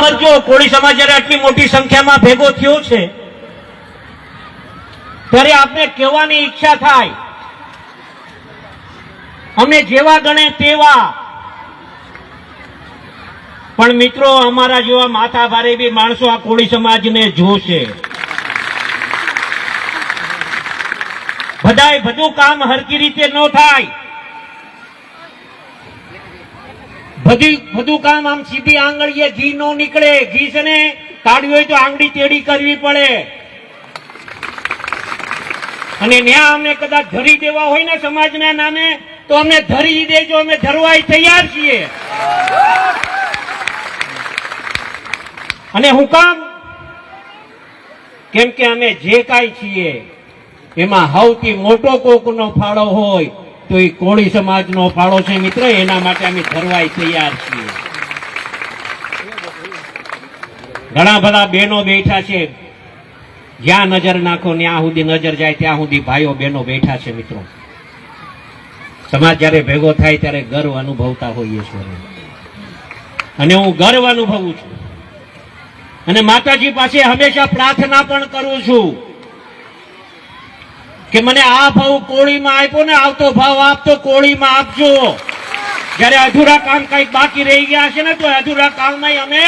સમજો કોળી સમાજ આટલી મોટી સંખ્યામાં ભેગો થયો છે, ત્યારે આપને કહેવાની ઈચ્છા થાય. અમે જેવા ગણે તેવા. પણ મિત્રો, અમારા જેવા માથા ભારે બી માણસો આ કોળી સમાજને જોશે. બધાય બધું કામ હરકી રીતે ન થાય. બધી કામ આમ સીધી આંગળીએ ઘી નો નીકળે. ઘી છે ને, કાઢવી હોય તો આંગળી તેડી કરવી પડે. અને ન્યા અમને કદાચ ધરી દેવા હોય ને સમાજના નામે, તો અમને ધરી દેજો, અમે ધરવાય તૈયાર છીએ. અને હું કામ? કેમ કે અમે જે કાંઈ છીએ, એમાં સૌથી મોટો કોકનો ફાળો હોય. તો એ કોળી સમાજનો ફાળો છે મિત્ર, એના માટે અમે ધરવાય તૈયાર છીએ. ઘણા બધા બહેનો બેઠા છે. જ્યાં નજર નાખો, ત્યાં સુધી નજર જાય, ત્યાં સુધી ભાઈઓ બહેનો બેઠા છે મિત્રો. સમાજ જ્યારે ભેગો થાય ત્યારે ગર્વ અનુભવતા હોઈએ છીએ અને હું ગર્વ અનુભવું છું. અને માતાજી પાસે હંમેશા પ્રાર્થના પણ કરું છું. કે મને આ ભાવ કોળીમાં આપ્યો ને આવતો ભાવ આપતો કોળીમાં આપજો. જ્યારે અધૂરા કામ કંઈક બાકી રહી ગયા છે ને, તો અધૂરા કામમાં અમે